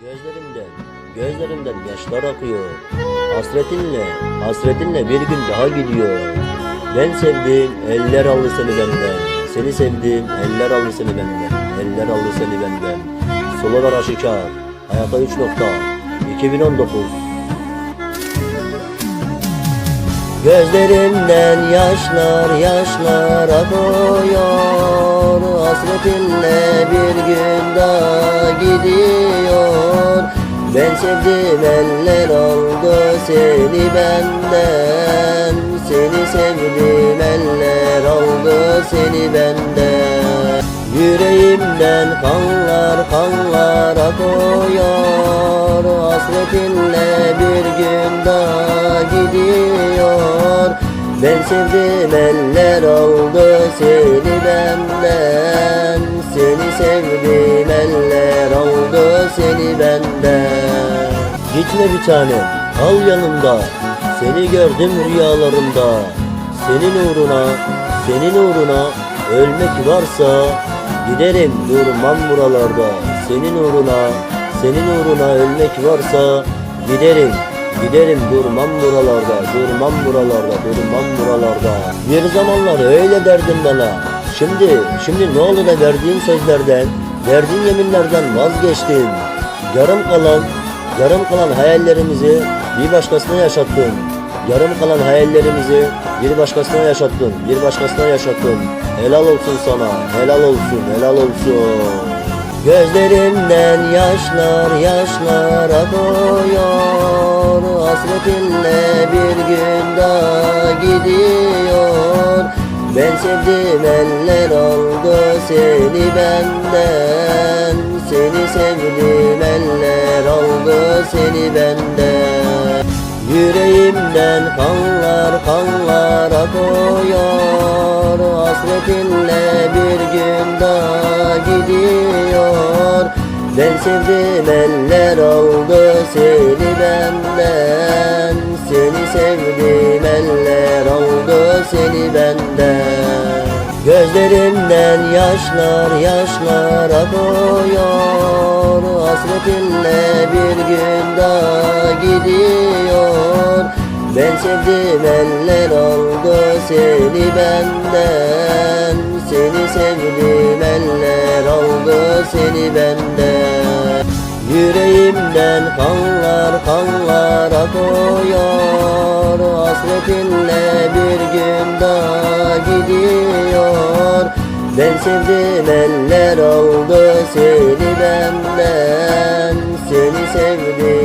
Gözlerimden, gözlerimden yaşlar akıyor. Hasretinle, hasretinle bir gün daha gidiyor. Ben sevdim, eller aldı seni benden. Seni sevdim, eller aldı seni benden. Eller aldı seni benden. Sololar aşikar, hayata 3 nokta. 2019 Gözlerimden yaşlar yaşlar akıyor Hasretinle bir gün daha gidiyor Ben sevdim eller aldı seni benden. Seni sevdim eller aldı seni benden. Yüreğimden kanlar kanlar akıyor Hasretinle bir gün daha gidiyor. Ben sevdim eller aldı seni benden. Seni sevdim eller aldı seni benden Gitme bir tane kal yanımda. Seni gördüm rüyalarımda. Senin uğruna, senin uğruna Ölmek varsa giderim durmam buralarda. Senin uğruna, senin uğruna ölmek varsa giderim Giderim durmam buralarda, durmam buralarda, durmam buralarda. Bir zamanlar öyle derdin bana. Şimdi, şimdi ne oldu da verdiğin sözlerden Verdiğin yeminlerden vazgeçtin Yarım kalan, yarım kalan hayallerimizi bir başkasına yaşattın Yarım kalan hayallerimizi bir başkasına yaşattın, bir başkasına yaşattın. Helal olsun sana, helal olsun, helal olsun. Gözlerimden yaşlar yaşlar akıyor Hasretinle bir gün daha gidiyor. Ben sevdim eller aldı seni benden sevdim eller aldı seni benden Yüreğimden kanlar kanlar akıyor Hasretinle bir gün daha gidiyor. Ben sevdim eller aldı seni benden Seni sevdim Gözlerimden yaşlar yaşlar akıyor Hasretinle bir gün daha gidiyor. Ben sevdim eller aldı seni benden. Seni sevdim eller aldı seni benden Yüreğimden kanlar kanlar akıyor Hasretinle bir gün daha gidiyor. Ben sevdim eller aldı seni benden. Seni sevdim